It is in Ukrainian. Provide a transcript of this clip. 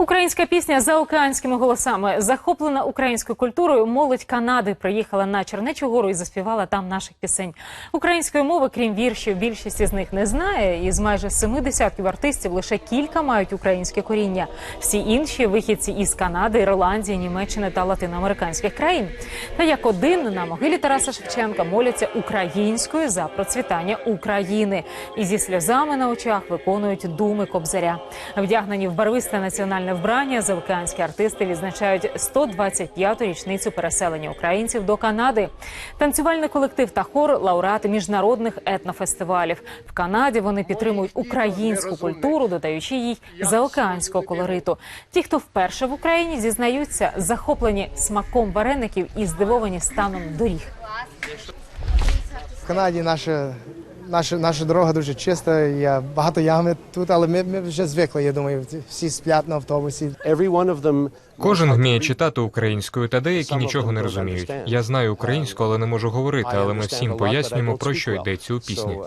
Українська пісня за океанськими голосами, захоплена українською культурою, молодь Канади приїхала на Чернечу гору і заспівала там наших пісень. Української мови, крім віршів, більшість із них не знає. Із майже семи десятків артистів лише кілька мають українське коріння. Всі інші вихідці із Канади, Ірландії, Німеччини та латиноамериканських країн. Та як один на могилі Тараса Шевченка моляться українською за процвітання України і зі сльозами на очах виконують думи кобзаря. Вдягнені в барвисте національне вбрання, заокеанські артисти відзначають 125-ту річницю переселення українців до Канади. Танцювальний колектив та хор лауреати міжнародних етнофестивалів. В Канаді вони підтримують українську культуру, додаючи їй заокеанського колориту. Ті, хто вперше в Україні зізнаються, захоплені смаком вареників і здивовані станом доріг. В Канаді наша, наша, наша дорога дуже чиста, є багато ями тут, але ми, ми вже звикли, я думаю, всі сплять на автобусі. Кожен вміє читати українською, та деякі нічого не розуміють. Я знаю українську, але не можу говорити. Але ми всім пояснюємо про що йдеться у пісні.